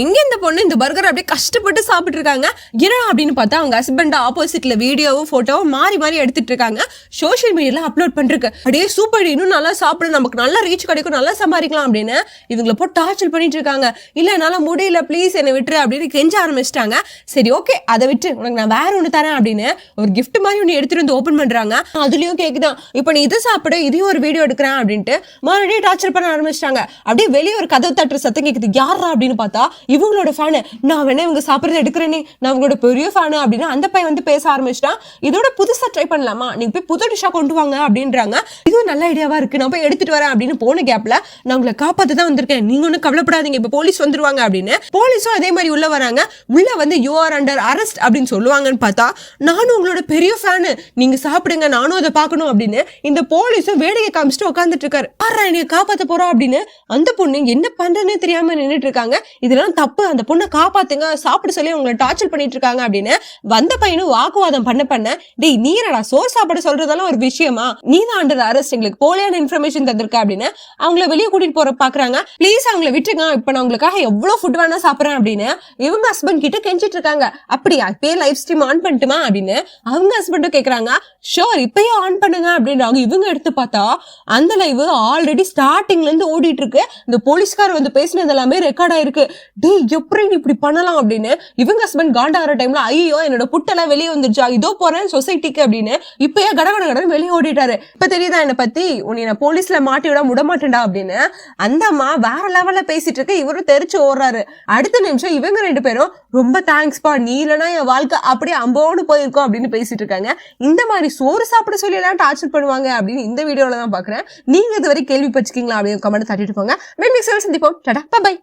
எங்கே இந்த பொண்ணு இந்த பர்கர் அப்படியே கஷ்டப்பட்டு சாப்பிட்டு இருக்காங்க என்னடா அப்படின்னு பார்த்தா அவங்க ஹஸ்பண்ட் ஆப்போசிட்ல வீடியோவும் ஃபோட்டோவும் மாறி மாறி எடுத்துட்டு இருக்காங்க. சோஷியல் மீடியால அப்லோட் பண்ணிருக்கு அப்படியே சூப்பர் இன்னும் நல்லா சாப்பிடும் நமக்கு நல்லா ரீச் கிடைக்கும் நல்லா சம்பாதிக்கலாம் அப்படின்னு இவங்கள போட்டு டார்ச்சர் பண்ணிட்டு இருக்காங்க. இல்லை என்னால் முடியல ப்ளீஸ் என்னை விட்டுரு அப்படின்னு கெஞ்ச ஆரம்பிச்சிட்டாங்க. சரி ஓகே அதை விட்டு உனக்கு நான் வேற ஒன்று தரேன் அப்படின்னு ஒரு கிஃப்ட் மாதிரி ஒன்று எடுத்துட்டு வந்து ஓப்பன் பண்ணுறாங்க அதுலேயும் கேட்குதான் இப்போ நீ இதை சாப்பிடு இதையும் ஒரு வீடியோ எடுக்கிறேன் அப்படின்ட்டு மறுபடியும் டார்ச்சர் பண்ண ஆரம்பிச்சிட்டாங்க. அப்படியே வெளியே ஒரு கதவு தட்டுற சத்தம் கேட்குது யாரா அப்படின்னு பார்த்தா இவங்களோட ஃபேனு நான் வேணா இவங்க சாப்பிட்றத எடுக்கிறேனே நான் அவங்களோட பெரிய ஃபேனு அப்படின்னு அந்த பையன் வந்து பேச ஆரம்பிச்சிட்டான் இதோட புதுசா ட்ரை பண்ணலாமா? நீங்கள் போய் புது டிஷ்ஷாக கொண்டு வாங்க அப்படின்றாங்க. இதுவும் நல்ல ஐடியாவா இருக்கு. நான் போய் எடுத்துட்டு வரேன் அப்படின்னு போன கேப்ல நான் உங்களை காப்பாற்ற தான் வந்திருக்கேன். நீங்க ஒன்றும் கவலைப்படாதீங்க. இப்போ போலீஸ் வந்துருவாங்க அப்படின்னு போலீஸும் அதே மாதிரி உள்ள வராங்க. உள்ள வந்து யூ ஆர் அண்டர் அரெஸ்ட் அப்படின்னு சொல்லுவாங்கன்னு பார்த்தா நானும் உங்களோட பெரிய ஃபேனு நீங்க சாப்பிடுங்க நானும் அதை பார்க்கணும் அப்படின்னு இந்த போலீஸும் வேடிக்கை காமிச்சிட்டு உட்காந்துட்டு இருக்காரு. ஆறா என்னை காப்பாற்ற போறோம் அப்படின்னு அந்த பொண்ணு என்ன பண்ணுறதுன்னு தெரியாம நின்னுட்டு இருக்காங்க. இதெல்லாம் தப்பு. அந்த பொண்ணை காப்பாத்துங்க. சாப்பிட சொல்லி உங்களை டார்ச்சர் பண்ணிட்டு இருக்காங்க அப்படின்னு வந்த பையனும் வாக்குவாதம் பண்ண பண்ண டேய் நீரடா சோறு சாப்பிட சொல்றதெல்லாம் ஒரு விஷயமா? நீ தான் அண்டர் அரெஸ்ட் எங்களுக்கு போலியான இன்ஃபர்மேஷன் தந்திருக்க அப்படின்னு அவங்கள வெளியே கூட்டிட்டு போற பாக்குறாங்க. ப்ளீஸ் அவங்கள விட்டுருங்க. இப்ப நான் உங்களுக்காக எவ்வளவு ஃபுட் வேணா சாப்பிடுறேன் அப்படின்னு இவங்க ஹஸ்பண்ட் கிட்ட கெஞ்சிட்டு இருக்காங்க. அப்படியா? இப்பயே லைஃப் ஸ்ட்ரீம் ஆன் பண்ணட்டுமா? அப்படின்னு அவங்க ஹஸ்பண்டும் கேக்குறாங்க. ஷோர் இப்பயே ஆன் பண்ணுங்க அப்படின்றாங்க. இவங்க எடுத்து பார்த்தா அந்த லைவ் ஆல்ரெடி ஸ்டார்டிங்ல இருந்து ஓடிட்டு இருக்கு. இந்த போலீஸ்கார் வந்து பேசினது எல்லாமே ரெக்கார்ட் ஆயிருக்கு. டே எப்படி நீ இப்படி பண்ணலாம் அப்படின்னு? இவங்க ஹஸ்பண்ட் காண்டாகிற டைம்ல ஐயோ என்னோட புட்டெல்லாம் வெளியே வந்துருச்சா? இதோ போறேன் சொசைட்டிக்கு அப்படின்னு இப்பயே கட கட வெளியே ஓடிட்டாரு. இப்ப தெரியுதா என்னை பத்தி? உன்னை நான் போலீஸ்ல மாட்டி விட விட மாட்டேன்டா அப்படின்னு. அந்த அம்மா வேற லெவல்ல பேசிட்டு இருக்க. இவரும் தெரிச்சு ஓடுறாரு. அடுத்த நிமிஷம் இவங்க ரெண்டு பேரும் ரொம்ப தேங்க்ஸ்பா நீ இல்லைன்னா என் வாழ்க்கை அப்படியே அம்போன்னு போயிருக்கோம் அப்படின்னு பேசிட்டு இருக்காங்க. இந்த மாதிரி சோறு சாப்பிட சொல்லி எல்லாம் டார்ச்சர் பண்ணுவாங்க அப்படின்னு இந்த வீடியோல தான் பாக்குறேன். நீங்க இதுவரை கேள்விப்பட்டிருக்கீங்களா அப்படின்னு கமெண்ட் தட்டிட்டு போங்க. மென் மிக்சர் சந்திப்போம். Tata bye